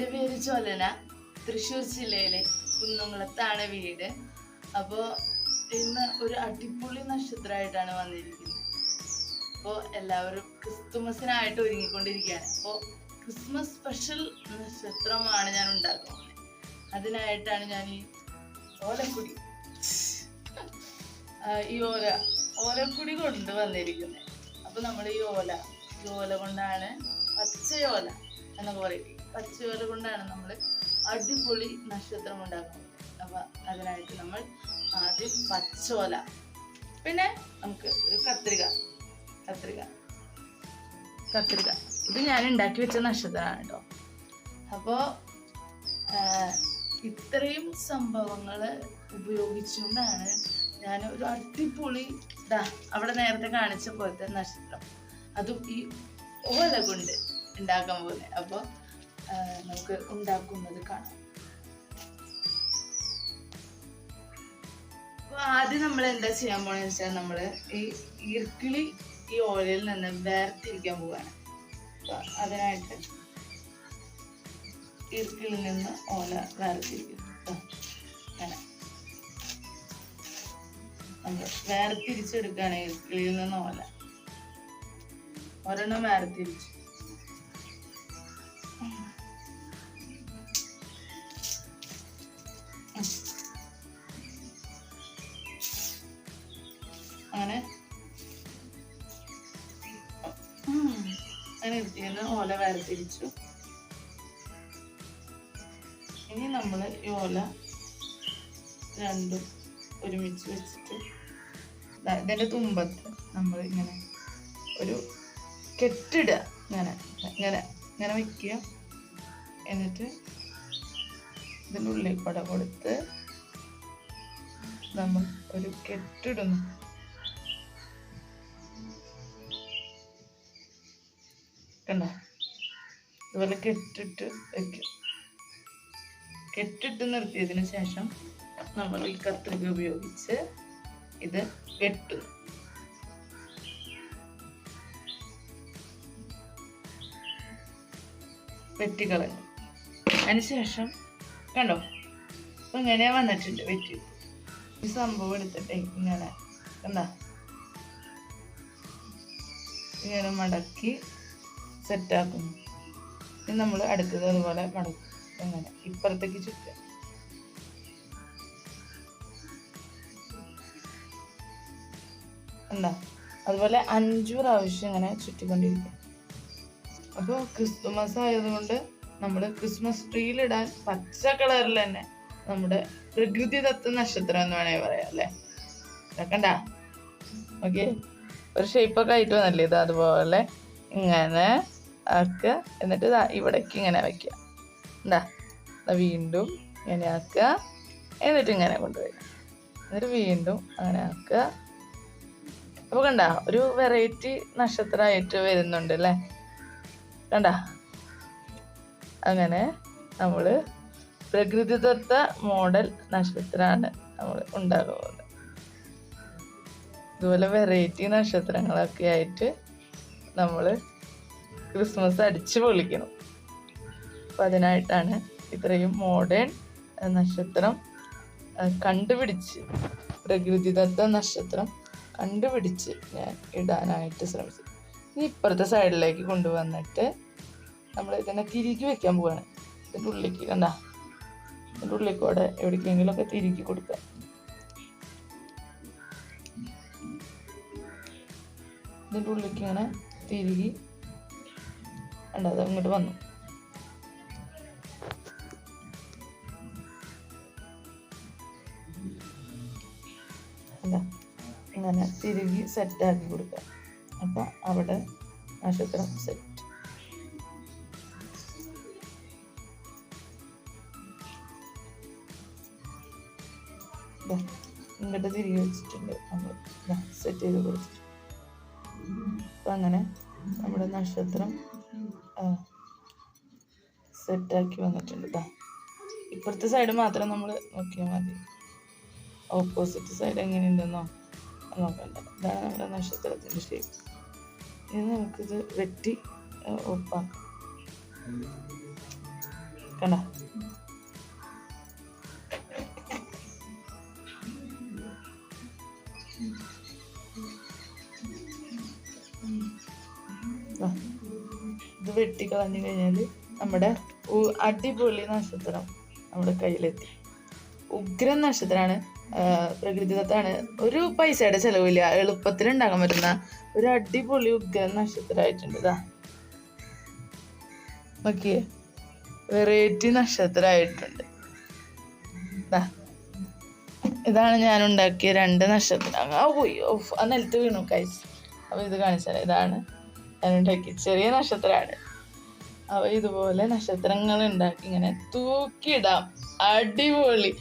പച്ചോലന തൃശ്ശൂർ ജില്ലയിലെ കുന്നംകുളത്താണ് വീട്. അപ്പോൾ ഇന്ന് ഒരു അടിപൊളി നക്ഷത്രമായിട്ടാണ് വന്നിരിക്കുന്നത്. അപ്പോൾ എല്ലാവരും ക്രിസ്തുമസിനായിട്ട് ഒരുങ്ങിക്കൊണ്ടിരിക്കുകയാണ്. അപ്പോൾ ക്രിസ്മസ് സ്പെഷ്യൽ നക്ഷത്രമാണ് ഞാൻ ഉണ്ടാക്കുന്നത്. അതിനായിട്ടാണ് ഞാൻ ഈ ഓലക്കുടി ഈ ഓല ഓലക്കുടി കൊണ്ട് വന്നിരിക്കുന്നത്. അപ്പോൾ നമ്മൾ ഈ ഓല ഈ ഓല കൊണ്ടാണ് പച്ചയോല എന്നൊക്കെ പറയും. പച്ചയോല കൊണ്ടാണ് നമ്മൾ അടിപൊളി നക്ഷത്രം ഉണ്ടാക്കുന്നത്. അപ്പൊ അതിനായിട്ട് നമ്മൾ ആദ്യം പച്ചോല പിന്നെ നമുക്ക് ഒരു കത്രിക. കത്രിക. കത്രിക. ഇത് ഞാൻ ഉണ്ടാക്കി വെച്ച നക്ഷത്രമാണ് കേട്ടോ. അപ്പോൾ ഇത്രയും സംഭവങ്ങൾ ഉപയോഗിച്ചുകൊണ്ടാണ് ഞാൻ ഒരു അടിപൊളി ഇതാ അവിടെ നേരത്തെ കാണിച്ച പോലത്തെ നക്ഷത്രം. അതും ഈ ഓല കൊണ്ട് ഉണ്ടാക്കാൻ പോകുന്നത് അപ്പോൾ നമുക്ക് ഉണ്ടാക്കുന്നത് കാണാം. അപ്പൊ ആദ്യം നമ്മൾ എന്താ ചെയ്യാൻ പോണെന്ന് വെച്ചാൽ നമ്മൾ ഈ ഇർക്കിളി ഈ ഓയിലിൽ നിന്ന് വേർതിരിക്കാൻ പോവാണ്. അതിനായിട്ട് ഇർക്കിളിൽ നിന്ന് ഓല വേർതിരിക്കും. അങ്ങനെ. നമ്മൾ നിന്ന് ഓല. ഒരെണ്ണം വേർതിരിച്ചു. അങ്ങനെ. അങ്ങനെ ഇരുത്തിയെന്ന് ഓല വേർതിരിച്ചു. ഇനി നമ്മൾ ഈ ഓല രണ്ടും ഒരുമിച്ച് വെച്ചിട്ട് ദാ ഇതിന്റെ തുമ്പത്ത് നമ്മൾ ഇങ്ങനെ ഒരു കെട്ടിടുക ഇങ്ങനെ ഇങ്ങനെ ഇങ്ങനെ വെക്കുക. എന്നിട്ട് ഇതിന്റെ ഉള്ളിൽ പട കൊടുത്ത് നമ്മൾ ഒരു കെട്ടിടുന്നു കണ്ടോ? ഇതുപോലെ കെട്ടിട്ട് വെക്കും. കെട്ടിട്ട് നിർത്തിയതിന് ശേഷം നമ്മൾ ഈ കത്രിക ഉപയോഗിച്ച് ഇത് വെട്ടുന്നു വെട്ടിക്കളഞ്ഞു അതിനുശേഷം കണ്ടോ? അപ്പം ഇങ്ങനെ വന്നിട്ടുണ്ട് വെട്ടി. ഈ സംഭവം എടുത്തിട്ട് ഇങ്ങനെ എന്താ ഇങ്ങനെ മടക്കി സെറ്റാക്കുന്നു. ഇനി നമ്മൾ അടുത്തത് അതുപോലെ മടക്കും അങ്ങനെ ഇപ്പുറത്തേക്ക് ചുറ്റുക. എന്താ അതുപോലെ അഞ്ചു പ്രാവശ്യം ഇങ്ങനെ ചുറ്റിക്കൊണ്ടിരിക്കുക. അപ്പോൾ ക്രിസ്തുമസ് ആയതുകൊണ്ട് നമ്മൾ ക്രിസ്മസ് ട്രീയിലിടാൻ പച്ച കളറിൽ തന്നെ നമ്മുടെ പ്രകൃതി ദത്ത നക്ഷത്രം എന്ന് വേണമെങ്കിൽ പറയാം അല്ലേ? കണ്ട ഓക്കെ. ഒരു ഷേപ്പൊക്കെ ആയിട്ട് വന്നല്ലേ ഇത് അതുപോലെ? ഇങ്ങനെ. ആക്കുക എന്നിട്ട് ദാ ഇവിടേക്ക് ഇങ്ങനെ വയ്ക്കുക എന്താ വീണ്ടും ഇങ്ങനെ ആക്കുക എന്നിട്ട് ഇങ്ങനെ കൊണ്ടുവരിക. എന്നിട്ട് വീണ്ടും അങ്ങനെ ആക്കുക അപ്പോൾ കണ്ട ഒരു വെറൈറ്റി നക്ഷത്രമായിട്ട് വരുന്നുണ്ട് അല്ലേ? കണ്ട? അങ്ങനെ നമ്മൾ പ്രകൃതിദത്ത മോഡൽ നക്ഷത്രമാണ് നമ്മൾ ഉണ്ടാകുന്നത് ഇതുപോലെ വെറൈറ്റി നക്ഷത്രങ്ങളൊക്കെ ആയിട്ട് നമ്മൾ ക്രിസ്മസ് അടിച്ചു പൊളിക്കണം അപ്പം അതിനായിട്ടാണ് ഇത്രയും മോഡേൺ നക്ഷത്രം കണ്ടുപിടിച്ച് പ്രകൃതിദത്ത നക്ഷത്രം കണ്ടുപിടിച്ച് ഞാൻ ഇടാനായിട്ട് ശ്രമിച്ചു ഇനി ഇപ്പുറത്തെ സൈഡിലേക്ക് കൊണ്ടുവന്നിട്ട് നമ്മൾ ഇതിനെ തിരികെ വെക്കാൻ പോവാണ്. ഇതിന്റെ ഉള്ളിലേക്ക് കണ്ടാ? ഇതിന്റെ ഉള്ളിക്കൂടെ എവിടേക്കെങ്കിലും ഒക്കെ തിരികെ കൊടുക്കുക ഇതിന്റെ ഉള്ളിലേക്ക് ഇങ്ങനെ തിരികെ കണ്ട ഇങ്ങോട്ട് വന്നു. അങ്ങനെ ഇങ്ങനെ സെറ്റ് ആക്കി കൊടുക്കുക. അപ്പോൾ അവിടെ നക്ഷത്രം സെറ്റ് ഇങ്ങോട്ട് തിരികെ വെച്ചിട്ടുണ്ട് നമ്മൾ സെറ്റ് ചെയ്ത് കൊടുത്തിട്ട് അപ്പം അങ്ങനെ നമ്മുടെ നക്ഷത്രം സെറ്റാക്കി വന്നിട്ടുണ്ട്. ഇതാ ഇപ്പുറത്തെ സൈഡ് മാത്രം നമ്മൾ നോക്കിയാൽ മതി. ഓപ്പോസിറ്റ് സൈഡ് എങ്ങനെയുണ്ടെന്നോ നോക്കണ്ട. ഇതാണ് നമ്മുടെ നക്ഷത്രത്തിന്റെ ഷേപ്പ് ഇനി നമുക്കിത് വെട്ടി ഒപ്പാക്കാം കണ്ട? ദാ. ഇത് വെട്ടിക്കളഞ്ഞു കഴിഞ്ഞാൽ നമ്മുടെ അടിപൊളി നക്ഷത്രം നമ്മുടെ കയ്യിലെത്തി. ഉഗ്രൻ നക്ഷത്രമാണ് പ്രകൃതിദത്താണ് ഒരു പൈസയുടെ ചെലവില്ല. എളുപ്പത്തിൽ ഉണ്ടാക്കാൻ പറ്റുന്ന ഒരു അടിപൊളി ഉഗ്രൻ നക്ഷത്രമായിട്ടുണ്ട് ഇതാ നോക്കിയേ വെറൈറ്റി നക്ഷത്രമായിട്ടുണ്ട്. ഇതാണ് ഞാൻ ഉണ്ടാക്കിയ രണ്ട് നക്ഷത്രം ആ പോയി ഓഫ് ആ നിലത്ത് വീണു കൈസ് അപ്പോൾ ഇത് കാണിച്ചാൽ ഇതാണ് ഞാൻ ഉണ്ടാക്കിയ ചെറിയ നക്ഷത്രമാണ്. അവ ഇതുപോലെ നക്ഷത്രങ്ങൾ ഉണ്ടാക്കി ഇങ്ങനെ തൂക്കിയിടാം. അടിപൊളി.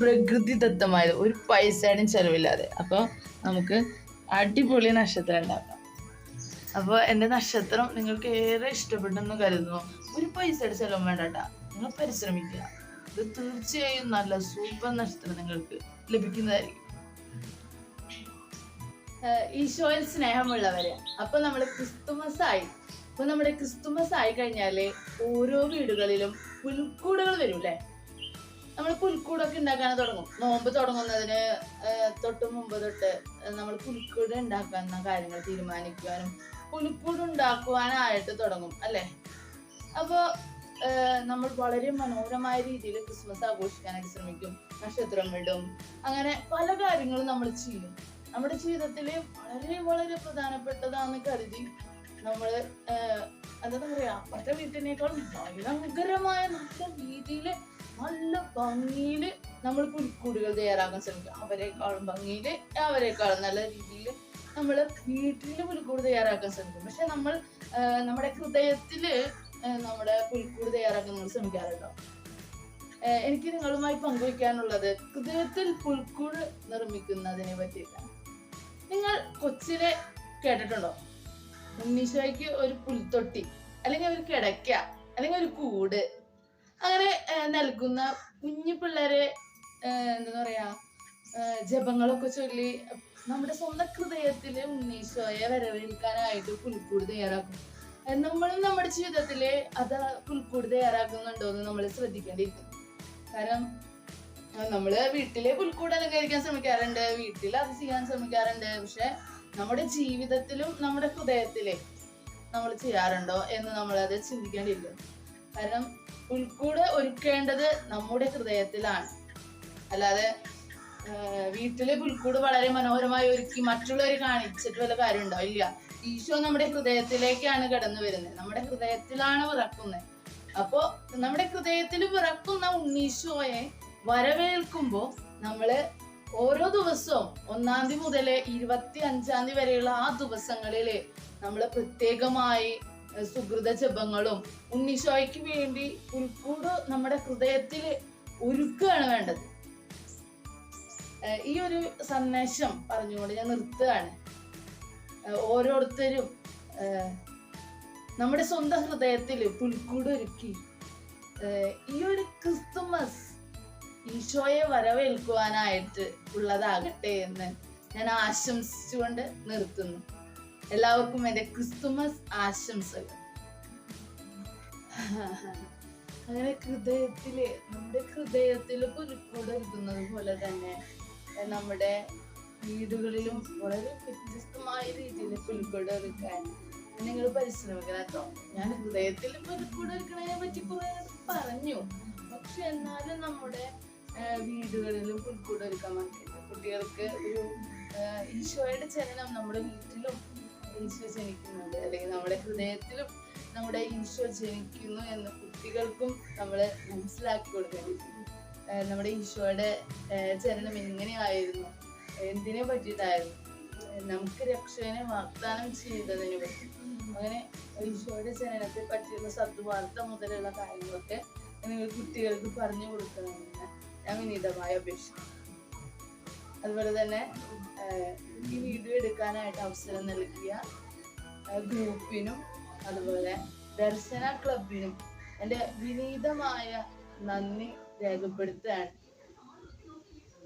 പ്രകൃതിദത്തമായത്. ഒരു പൈസയുടെയും ചെലവില്ലാതെ. അപ്പോൾ നമുക്ക് അടിപൊളി നക്ഷത്രം ഉണ്ടാക്കാം. അപ്പോൾ എന്റെ നക്ഷത്രം നിങ്ങൾക്ക് ഏറെ ഇഷ്ടപ്പെട്ടെന്ന് കരുതുന്നു. ഒരു പൈസയുടെ ചെലവും വേണ്ട നിങ്ങൾ പരിശ്രമിക്കുക. ഇത് തീർച്ചയായും നല്ല സൂപ്പർ നക്ഷത്രം നിങ്ങൾക്ക് ലഭിക്കുന്നതായിരിക്കും. ഈശോയിൽ സ്നേഹമുള്ളവര്. അപ്പൊ നമ്മൾ ക്രിസ്തുമസ് ആയി അപ്പൊ നമ്മുടെ ക്രിസ്തുമസ് ആയി കഴിഞ്ഞാൽ ഓരോ വീടുകളിലും പുൽക്കൂടുകൾ വരും അല്ലേ നമ്മൾ പുൽക്കൂടൊക്കെ ഉണ്ടാക്കാൻ തുടങ്ങും. നോമ്പ് തുടങ്ങുന്നതിന് തൊട്ട് മുമ്പ് തൊട്ട് നമ്മൾ പുൽക്കൂട് ഉണ്ടാക്കുന്ന കാര്യങ്ങൾ തീരുമാനിക്കുവാനും പുൽക്കൂട് ഉണ്ടാക്കുവാനായിട്ട് തുടങ്ങും അല്ലേ? അപ്പോ നമ്മൾ വളരെ മനോഹരമായ രീതിയിൽ ക്രിസ്മസ് ആഘോഷിക്കാനായിട്ട് ശ്രമിക്കും. നക്ഷത്രം ഇടും അങ്ങനെ പല കാര്യങ്ങളും നമ്മൾ ചെയ്യും. നമ്മുടെ ജീവിതത്തിൽ വളരെ വളരെ പ്രധാനപ്പെട്ടതാണെന്ന് കരുതി നമ്മൾ എന്താ പറയാ മറ്റേ വീട്ടിനേക്കാളും ഭയങ്കരമായ നല്ല രീതിയിൽ നല്ല ഭംഗിയിൽ നമ്മൾ പുൽക്കൂടുകൾ തയ്യാറാക്കാൻ ശ്രമിക്കും. അവരെക്കാളും ഭംഗിയിൽ അവരെക്കാളും നല്ല രീതിയിൽ നമ്മൾ വീട്ടിൽ പുൽക്കൂട് തയ്യാറാക്കാൻ ശ്രമിക്കും. പക്ഷെ നമ്മൾ നമ്മുടെ ഹൃദയത്തിൽ നമ്മുടെ പുൽക്കൂട് തയ്യാറാക്കാൻ നമ്മൾ ശ്രമിക്കാറുണ്ടോ? എനിക്ക് നിങ്ങളുമായി പങ്കുവയ്ക്കാനുള്ളത് ഹൃദയത്തിൽ പുൽക്കൂട് നിർമ്മിക്കുന്നതിനെ പറ്റിയിട്ടാണ്. നിങ്ങൾ കൊച്ചിലെ കേട്ടിട്ടുണ്ടോ? ഉണ്ണീശോയ്ക്ക് ഒരു പുൽത്തൊട്ടി അല്ലെങ്കിൽ ഒരു കിടക്ക അല്ലെങ്കിൽ ഒരു കൂട് അങ്ങനെ നൽകുന്ന കുഞ്ഞു പിള്ളേരെ എന്താ പറയാ ജപങ്ങളൊക്കെ ചൊല്ലി നമ്മുടെ സ്വന്തം ഹൃദയത്തിൽ ഉണ്ണീശോയെ വരവേൽക്കാനായിട്ട് പുൽക്കൂട് തയ്യാറാക്കും. നമ്മളും നമ്മുടെ ജീവിതത്തിൽ അത് പുൽക്കൂട് തയ്യാറാക്കുന്നുണ്ടോ എന്ന് നമ്മൾ ശ്രദ്ധിക്കേണ്ടിയിരിക്കും കാരണം നമ്മൾ വീട്ടിലെ പുൽക്കൂട് അലങ്കരിക്കാൻ ശ്രമിക്കാറുണ്ട്. വീട്ടിൽ അത് ചെയ്യാൻ ശ്രമിക്കാറുണ്ട്. പക്ഷെ നമ്മുടെ ജീവിതത്തിലും നമ്മുടെ ഹൃദയത്തിലെ നമ്മൾ ചെയ്യാറുണ്ടോ എന്ന് നമ്മൾ അത് ചിന്തിക്കേണ്ടിയില്ല കാരണം പുൽക്കൂട് ഒരുക്കേണ്ടത് നമ്മുടെ ഹൃദയത്തിലാണ്. അല്ലാതെ വീട്ടിലെ പുൽക്കൂട് വളരെ മനോഹരമായി ഒരുക്കി മറ്റുള്ളവരെ കാണിച്ചിട്ട് വല്ല കാര്യം ഉണ്ടോ ഇല്ല. ഈശോ നമ്മുടെ ഹൃദയത്തിലേക്കാണ് കടന്നു വരുന്നത്. നമ്മുടെ ഹൃദയത്തിലാണ് വിറക്കുന്നത്. അപ്പോ നമ്മുടെ ഹൃദയത്തിൽ വിറക്കുന്ന ഉണ്ണീശോയെ വരവേൽക്കുമ്പോ നമ്മൾ ഓരോ ദിവസവും ഒന്നാം തീയതി മുതൽ ഇരുപത്തി അഞ്ചാം തീയതി വരെയുള്ള ആ ദിവസങ്ങളിൽ നമ്മൾ പ്രത്യേകമായി സുഹൃത ജപങ്ങളും ഉണ്ണിശോയ്ക്ക് വേണ്ടി ഉൾക്കൂട് നമ്മുടെ ഹൃദയത്തിൽ ഒരുക്കുകയാണ് വേണ്ടത്. ഈ ഒരു സന്ദേശം പറഞ്ഞുകൊണ്ട് ഞാൻ നിർത്തുകയാണ്. ഓരോരുത്തരും നമ്മുടെ സ്വന്തം ഹൃദയത്തിൽ പുൽക്കൂട് ഒരുക്കി. ഈ ഒരു ക്രിസ്തുമസ് ഈശോയെ വരവേൽക്കുവാനായിട്ട് ഉള്ളതാകട്ടെ എന്ന് ഞാൻ ആശംസിച്ചുകൊണ്ട് നിർത്തുന്നു. എല്ലാവർക്കും എന്റെ ക്രിസ്തുമസ് ആശംസകൾ. അങ്ങനെ ഹൃദയത്തിൽ നമ്മുടെ ഹൃദയത്തിൽ പുൽക്കൂട് പോലെ തന്നെ നമ്മുടെ വീടുകളിലും വളരെ വ്യത്യസ്തമായ രീതിയിൽ പുൽക്കൂട് ഒരുക്കാൻ നിങ്ങൾ പരിശ്രമിക്കണം കേട്ടോ. ഞാൻ ഹൃദയത്തിൽ പുൽക്കൂട് പറ്റി കുറെ പറഞ്ഞു. പക്ഷെ എന്നാലും നമ്മുടെ വീടുകളിലും പുൽക്കൂട് ഒരുക്കാൻ പറ്റില്ല കുട്ടികൾക്ക് ഒരു ഈശോയുടെ ചലനം നമ്മുടെ വീട്ടിലും ഈശോ ജനിക്കുന്നുണ്ട്. അല്ലെങ്കിൽ നമ്മുടെ ഹൃദയത്തിലും നമ്മുടെ ഈശോ ജനിക്കുന്നു എന്ന് കുട്ടികൾക്കും നമ്മൾ മനസ്സിലാക്കി കൊടുക്കേണ്ടി നമ്മുടെ ഈശോയുടെ ചലനം എങ്ങനെയായിരുന്നു? എന്തിനെ പറ്റിയിട്ടായിരുന്നു? നമുക്ക് രക്ഷകനെ വാഗ്ദാനം ചെയ്തതിനെ പറ്റി. അങ്ങനെ ഈശോയുടെ ജനനത്തെ പറ്റിയുള്ള സദ്വാർത്ത മുതലുള്ള കാര്യങ്ങളൊക്കെ നിങ്ങൾ കുട്ടികൾക്ക് പറഞ്ഞു കൊടുക്കണമെന്ന് ഞാൻ വിനീതമായി അപേക്ഷിക്കുന്നു അതുപോലെ തന്നെ ഈ വീഡിയോ എടുക്കാനായിട്ട് അവസരം നൽകിയ ഗ്രൂപ്പിനും അതുപോലെ ദർശന ക്ലബിനും എന്റെ വിനീതമായ നന്ദി രേഖപ്പെടുത്തുകയാണ്.